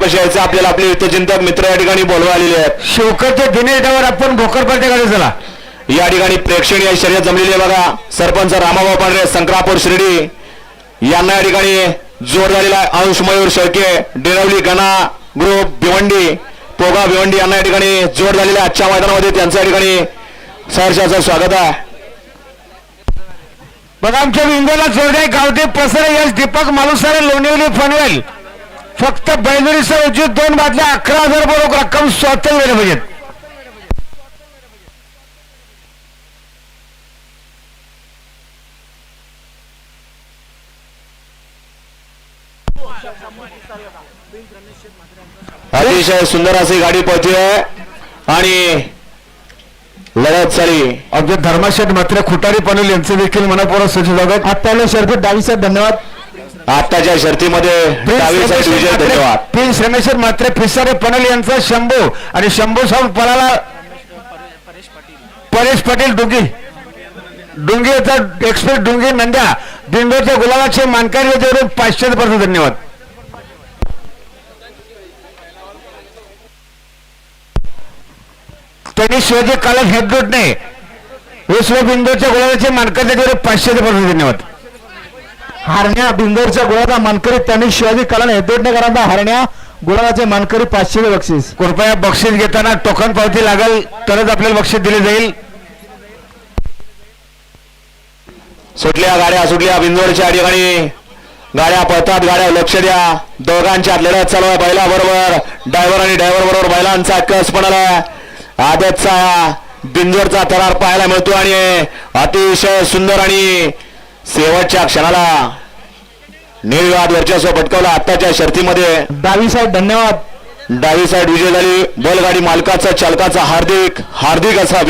कसे यायचे आपल्याला आपले हितचिंतक मित्र या ठिकाणी बोलवा आलेले आहेत. शोकतच्या दिनेश डावर आपण भोकरपाडच्या गाडी चला या ठिकाणी प्रेक्षणीय शर्यत जमलेली आहे बघा. सरपंच रामाभाऊ पांढरे संक्रापूर शिर्डी. यांना या ठिकाणी जोड झालेला आहे. अंश मयूर शेळके डेरवली गणा ग्रुप भिवंडी पोगा भिवंडी यांना या ठिकाणी जोड झालेला आहे. आजच्या मैदानामध्ये त्यांचं या ठिकाणी सहर्षाचं स्वागत आहे. बघा आमच्या विंगोला जोडे गावदे पसरे यश दीपक मालुसारे लोणिवली फनवेल फक्त बैलुरीसह उचित दोन बादल्या अकरा हजार बरोबर रक्कम स्वतः दिले पाहिजेत अतिशय सुंदर अशी गाडी पळते आणि लढत चाली आमचे धर्मशेठ मात्र खुटारी पनवेल यांचे देखील मनापूर्वक सूचित स्वागत. आत्ताला शर्फी डावी साहेब धन्यवाद. आताच्या शर्तीमध्ये विजय धन्यवाद. रमेश्वर मात्रे फिसारे पनवेल यांचा शंभू आणि शंभू साऊंड पळाला. परेश पाटील डुंगी. डुंगी याचा एक्सप्रेस डुंगी नंद्या. बिंदूच्या गुलाबाचे मानकारी याच्यावरून पाचशे पर्यंत धन्यवाद. त्यांनी शिवाजी कालच हेडरूटने विश्व बिंदूच्या गुलाबाचे मानकरी याच्यावर पाचशे पर्यंत धन्यवाद. हरण्या बिंदोरच्या गुळाचा मानकरी त्यांनी शिवाजी कलाने हेदोडणेकरांचा हरण्या गुळाचे मानकरी पाचशे बक्षीस. कृपया बक्षीस घेताना टोकन पावती लागेल तरच आपल्याला बक्षीस दिले जाईल. सुटल्या गाड्या सुटल्या बिंदोडच्या ठिकाणी. गाड्या पळतात गाड्या लक्ष द्या. दोघांच्या लढत चालू आहे बैला बरोबर ड्रायव्हर आणि ड्रायव्हर बरोबर बैलांचा कस पडला आदतचा बिंदोरचा थरार पाहायला मिळतो आणि अतिशय सुंदर आणि शेवटच्या क्षणाला निर्विवाद वर्चस्व पटकावला आत्ताच्या शर्तीमध्ये. डावी साहेब धन्यवाद. डावी साईड विजय झाली. बैलगाडी मालकाचा चालकाचा हार्दिक हार्दिक असा